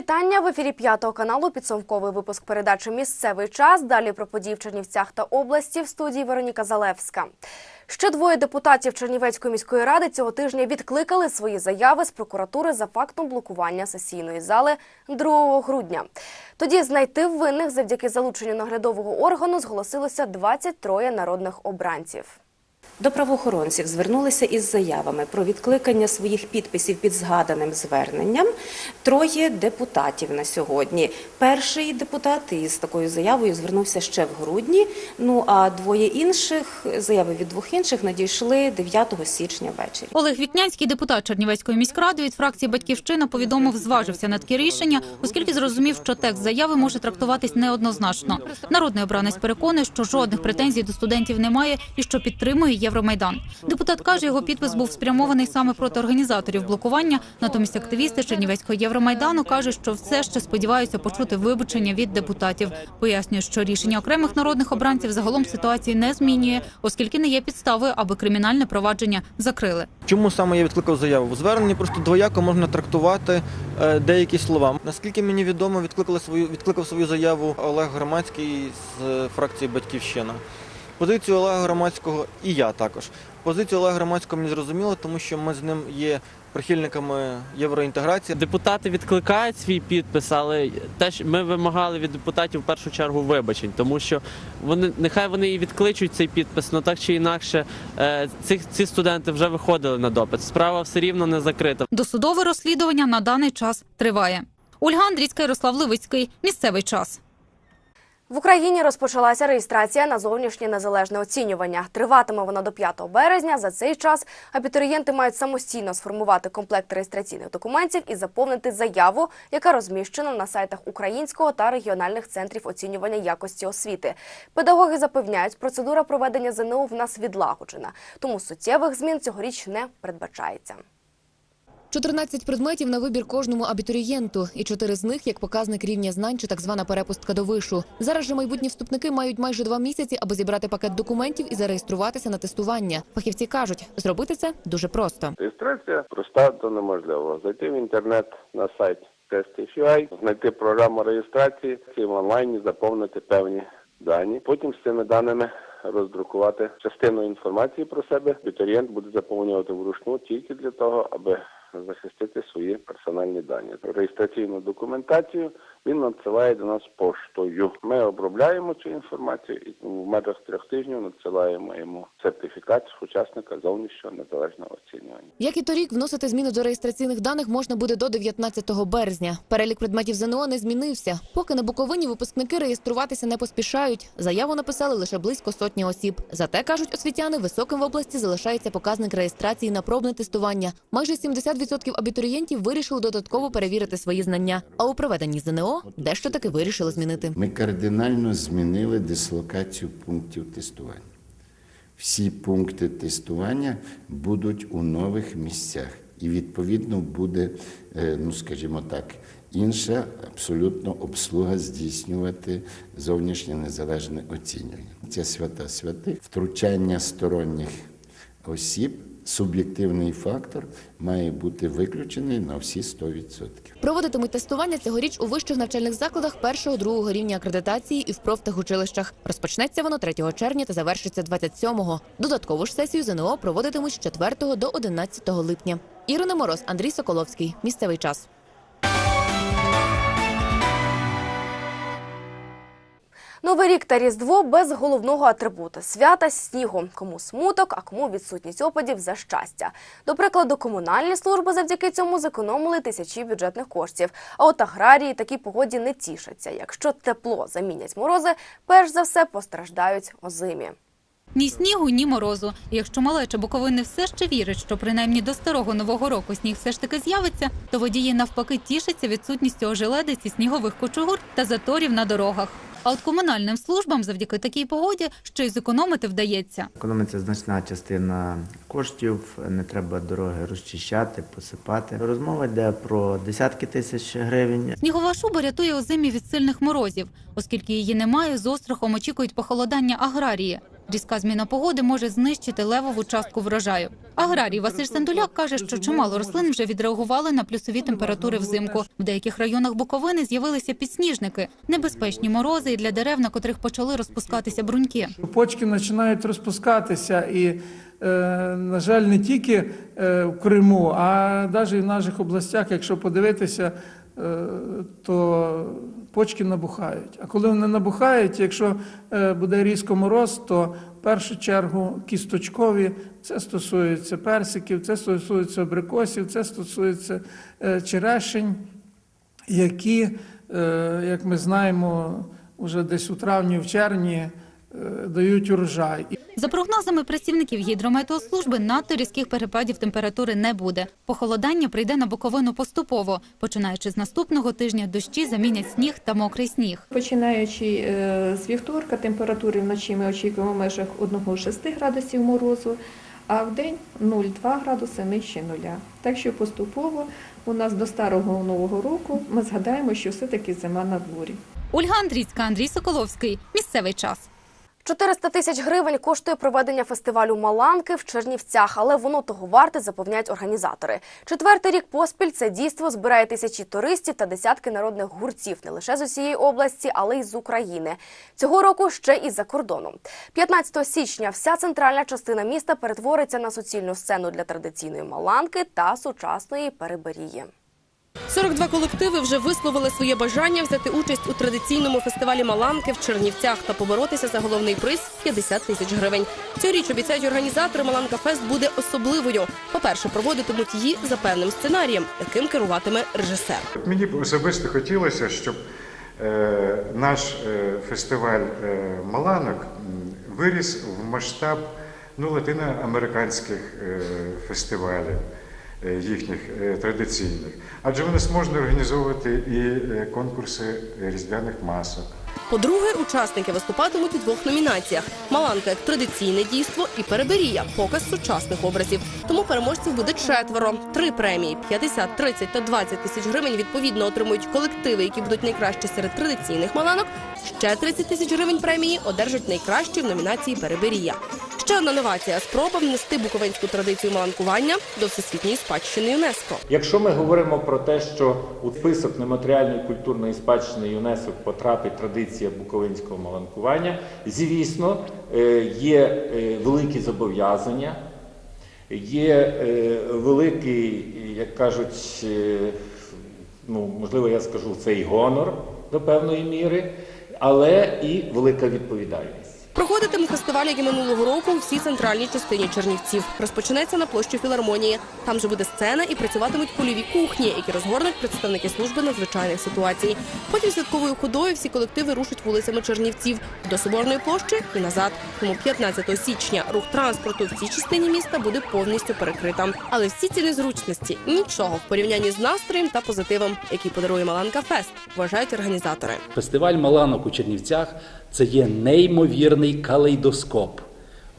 вітання в ефірі п'ятого каналу. Підсумковий випуск передачі Місцевий час. Далі про події в Чернівцях та області в студії Вероніка Залевська. Ще двоє депутатів Чернівецької міської ради цього тижня відкликали свої заяви з прокуратури за фактом блокування сесійної зали 2 грудня. Тоді знайти винних завдяки залученню наглядового органу зголосилося 23 народних обранців. До правоохоронців звернулися із заявами про відкликання своїх підписів під згаданим зверненням троє депутатів на сьогодні. Перший депутат із такою заявою звернувся ще в грудні. Ну а двоє інших заяви від двох інших надійшли 9 січня ввечері. Олег Вікнянський, депутат Чернівецької міськради від фракції Батьківщина, повідомив, зважився на таке рішення, оскільки зрозумів, що текст заяви може трактуватись неоднозначно. Народний обранець переконує, що жодних претензій до студентів немає і що підтримує Євромайдан. Депутат каже, його підпис був спрямований саме проти організаторів блокування. Натомість активісти Чернівецького Євромайдану кажуть, що все ще сподіваються почути вибачення від депутатів. Пояснює, що рішення окремих народних обранців загалом ситуації не змінює, оскільки не є підставою, аби кримінальне провадження закрили. Чому саме я відкликав заяву? Зверненні просто двояко можна трактувати е, деякі слова. Наскільки мені відомо, відкликали свою відкликав свою заяву Олег Громадський з е, фракції Батьківщина. Позицію Олега Громадського і я також. Позицію Олега Громадського мені зрозуміло, тому що ми з ним є прихильниками євроінтеграції. Депутати відкликають свій підпис, але теж ми вимагали від депутатів в першу чергу вибачень, тому що вони нехай вони і відкличуть цей підпис, але так чи інакше е, ці, ці студенти вже виходили на допит. Справа все рівно не закрита. Досудове розслідування на даний час триває. Ольга Андрійська, Ярослав Левицький. Місцевий час. В Україні розпочалася реєстрація на зовнішнє незалежне оцінювання. Триватиме вона до 5 березня. За цей час абітурієнти мають самостійно сформувати комплект реєстраційних документів і заповнити заяву, яка розміщена на сайтах українського та регіональних центрів оцінювання якості освіти. Педагоги запевняють, процедура проведення ЗНО в нас відлагоджена, тому суттєвих змін цьогоріч не передбачається. 14 предметів на вибір кожному абітурієнту, і чотири з них як показник рівня знань чи так звана перепустка до вишу. Зараз же майбутні вступники мають майже два місяці, аби зібрати пакет документів і зареєструватися на тестування. Фахівці кажуть, зробити це дуже просто. Реєстрація проста до неможливого. Зайти в інтернет на сайт Test.UI, знайти програму реєстрації в онлайні заповнити певні дані. Потім з цими даними роздрукувати частину інформації про себе. Абітурієнт буде заповнювати вручну тільки для того, аби захистити свої персональні дані. Реєстраційну документацію він надсилає до нас поштою. Ми обробляємо цю інформацію і в межах трьох тижнів надсилаємо йому сертифікат учасника зовнішнього незалежного оцінювання. Як і торік, вносити зміни до реєстраційних даних можна буде до 19 березня. Перелік предметів ЗНО не змінився. Поки на Буковині випускники реєструватися не поспішають. Заяву написали лише близько сотні осіб. Зате кажуть освітяни, високим в області залишається показник реєстрації на пробне тестування. Майже 70% абітурієнтів вирішили додатково перевірити свої знання. А у проведенні ЗНО дещо таки вирішили змінити. Ми кардинально змінили дислокацію пунктів тестування. Всі пункти тестування будуть у нових місцях, і відповідно буде, е, ну скажімо так, інша абсолютно обслуга здійснювати зовнішнє незалежне оцінювання. Це свята святих, втручання сторонніх осіб. Суб'єктивний фактор має бути виключений на всі 100%. Проводитимуть тестування цьогоріч у вищих навчальних закладах першого-другого рівня акредитації і в профтехучилищах. Розпочнеться воно 3 червня та завершиться 27-го. Додаткову ж сесію ЗНО проводитимуть з 4 до 11 липня. Ірина Мороз, Андрій Соколовський. Місцевий час. Новий рік та Різдво без головного атрибута свята снігу. Кому смуток, а кому відсутність опадів за щастя. До прикладу, комунальні служби завдяки цьому зекономили тисячі бюджетних коштів. А от аграрії такій погоді не тішаться. Якщо тепло замінять морози, перш за все постраждають озимі. Ні снігу, ні морозу. Якщо малеча Буковини все ще вірить, що принаймні до старого нового року сніг все ж таки з'явиться, то водії навпаки тішаться відсутністю ожеледиці, снігових кучугур та заторів на дорогах. А от комунальним службам завдяки такій погоді ще й зекономити вдається. Економиться значна частина коштів, не треба дороги розчищати, посипати. Розмова йде про десятки тисяч гривень. Снігова шуба рятує озимі від сильних морозів, оскільки її немає, з острахом очікують похолодання аграрії. Різка зміна погоди може знищити левову частку врожаю. Аграрій Василь Сандуляк каже, що чимало рослин вже відреагували на плюсові температури взимку. В деяких районах Буковини з'явилися підсніжники, небезпечні морози і для дерев, на котрих почали розпускатися бруньки. Почки починають розпускатися, і, е, на жаль, не тільки е, в Криму, а навіть в наших областях, якщо подивитися, то почки набухають. А коли вони набухають, якщо е, буде різко мороз, то в першу чергу кісточкові, це стосується персиків, це стосується абрикосів, це стосується е, черешень які, е, як ми знаємо, вже десь у травні, в червні е, дають урожай. За прогнозами працівників гідрометеослужби, надто різких перепадів температури не буде. Похолодання прийде на Буковину поступово. Починаючи з наступного тижня, дощі замінять сніг та мокрий сніг. Починаючи е, з вівторка, температури вночі ми очікуємо в межах 1,6 градусів морозу, а в день 0,2 градуси нижче нуля. Так що поступово у нас до старого нового року ми згадаємо, що все-таки зима на дворі. Ольга Андрійська, Андрій Соколовський. Місцевий час. 400 тисяч гривень коштує проведення фестивалю Маланки в Чернівцях, але воно того варте, запевняють організатори. Четвертий рік поспіль це дійство збирає тисячі туристів та десятки народних гуртів не лише з усієї області, але й з України. Цього року ще і за кордоном. 15 січня вся центральна частина міста перетвориться на суцільну сцену для традиційної маланки та сучасної переберії. 42 колективи вже висловили своє бажання взяти участь у традиційному фестивалі Маланки в Чернівцях та поборотися за головний приз 50 тисяч гривень. Цьогоріч обіцяють організатори Маланка Фест буде особливою. По-перше, проводитимуть її за певним сценарієм, яким керуватиме режисер. Мені б особисто хотілося, щоб е, наш е, фестиваль е, Маланок виріс в масштаб ну, латиноамериканських фестивалів їхніх е, традиційних. Адже вони зможуть організовувати і е, конкурси різдвяних масок. По-друге, учасники виступатимуть у двох номінаціях: Маланка як традиційне дійство і переберія показ сучасних образів. Тому переможців буде четверо. Три премії 50, 30 та 20 тисяч гривень відповідно отримують колективи, які будуть найкращі серед традиційних маланок. Ще 30 тисяч гривень премії одержать найкращі в номінації Переберія. Ще новація спроба внести буковинську традицію маланкування до всесвітньої спадщини ЮНЕСКО. Якщо ми говоримо про те, що у список нематеріальної культурної спадщини ЮНЕСКО потрапить традиція буковинського маланкування, звісно, е, є е, великі зобов'язання, є е, великий, як кажуть, ну можливо, я скажу цей гонор до певної міри, але і велика відповідальність. Проходитиме фестиваль, як і минулого року, у всій центральній частині Чернівців. Розпочнеться на площі філармонії. Там же буде сцена і працюватимуть польові кухні, які розгорнуть представники служби надзвичайних ситуацій. Потім святковою ходою всі колективи рушать вулицями Чернівців до Соборної площі і назад. Тому 15 січня рух транспорту в цій частині міста буде повністю перекрита. Але всі ці незручності нічого в порівнянні з настроєм та позитивом, який подарує Маланка Фест, вважають організатори. Фестиваль Маланок у Чернівцях це є неймовірний калейдоскоп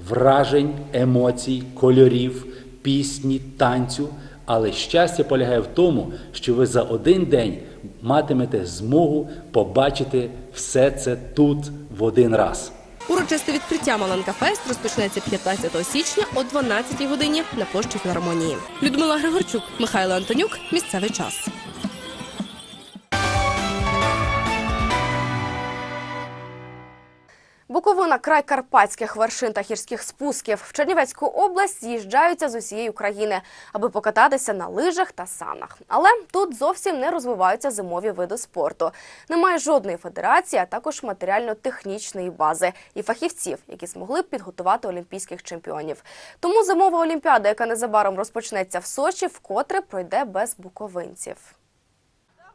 вражень, емоцій, кольорів, пісні, танцю. Але щастя полягає в тому, що ви за один день матимете змогу побачити все це тут в один раз. Урочисте відкриття Маланка Фест розпочнеться 15 січня о 12 годині на площі філармонії. Людмила Григорчук, Михайло Антонюк. Місцевий час. Буковина край карпатських вершин та гірських спусків. В Чернівецьку область з'їжджаються з усієї України, аби покататися на лижах та санах. Але тут зовсім не розвиваються зимові види спорту. Немає жодної федерації, а також матеріально-технічної бази і фахівців, які змогли б підготувати олімпійських чемпіонів. Тому зимова олімпіада, яка незабаром розпочнеться в Сочі, вкотре пройде без буковинців.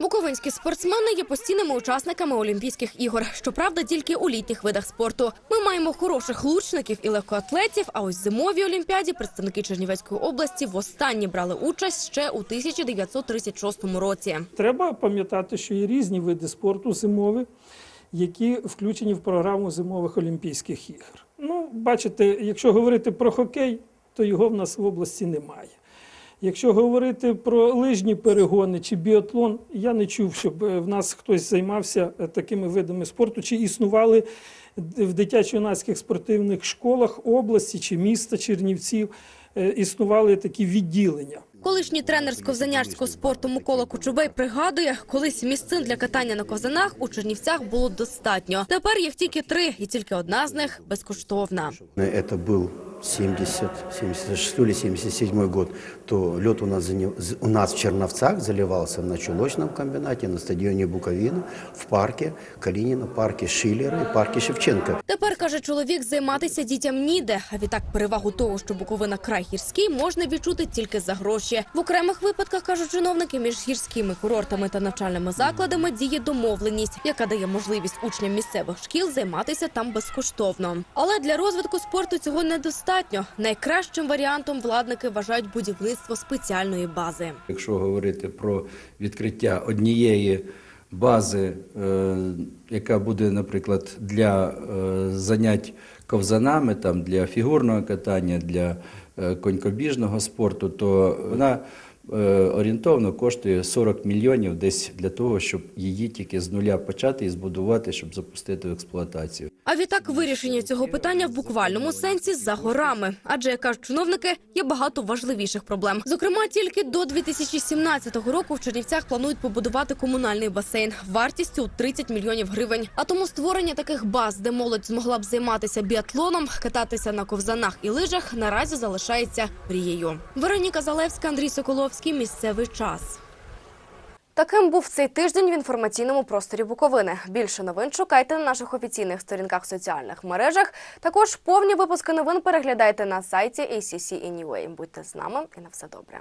Буковинські спортсмени є постійними учасниками Олімпійських ігор. Щоправда, тільки у літніх видах спорту. Ми маємо хороших лучників і легкоатлетів. А ось зимовій олімпіаді представники Чернівецької області востаннє брали участь ще у 1936 році. Треба пам'ятати, що є різні види спорту зимові, які включені в програму зимових Олімпійських ігор. Ну, бачите, якщо говорити про хокей, то його в нас в області немає. Якщо говорити про лижні перегони чи біатлон, я не чув, щоб е, в нас хтось займався е, такими видами спорту, чи існували в дитячо-юнацьких спортивних школах області чи міста Чернівців, е, існували такі відділення. Колишній тренер з ковзанярського спорту Микола Кучубей пригадує, колись місцин для катання на ковзанах у Чернівцях було достатньо. Тепер їх тільки три, і тільки одна з них безкоштовна. Это был 70, 76 или 77 год, то лед у нас, заня- у нас в Черновцах заливался на чулочном комбинате, на стадионе Буковина, в парке Калинина, парке Шиллера и парке Шевченко. Тепер каже чоловік, займатися дітям ніде. А відтак перевагу того, що Буковина край гірський, можна відчути тільки за гроші. В окремих випадках кажуть чиновники, між гірськими курортами та навчальними закладами діє домовленість, яка дає можливість учням місцевих шкіл займатися там безкоштовно. Але для розвитку спорту цього недостатньо. Найкращим варіантом владники вважають будівництво спеціальної бази. Якщо говорити про відкриття однієї бази, е, яка буде, наприклад, для е, занять ковзанами, там, для фігурного катання, для е, конькобіжного спорту, то вона орієнтовно коштує 40 мільйонів десь для того, щоб її тільки з нуля почати і збудувати, щоб запустити в експлуатацію. А відтак вирішення цього питання в буквальному сенсі за горами. Адже, як кажуть чиновники, є багато важливіших проблем. Зокрема, тільки до 2017 року в Чернівцях планують побудувати комунальний басейн вартістю у 30 мільйонів гривень. А тому створення таких баз, де молодь змогла б займатися біатлоном, кататися на ковзанах і лижах, наразі залишається мрією. Вероніка Залевська, Андрій Соколовський. Місцевий час. Таким був цей тиждень в інформаційному просторі Буковини. Більше новин шукайте на наших офіційних сторінках соціальних мережах. Також повні випуски новин переглядайте на сайті ACC Anyway. Будьте з нами і на все добре.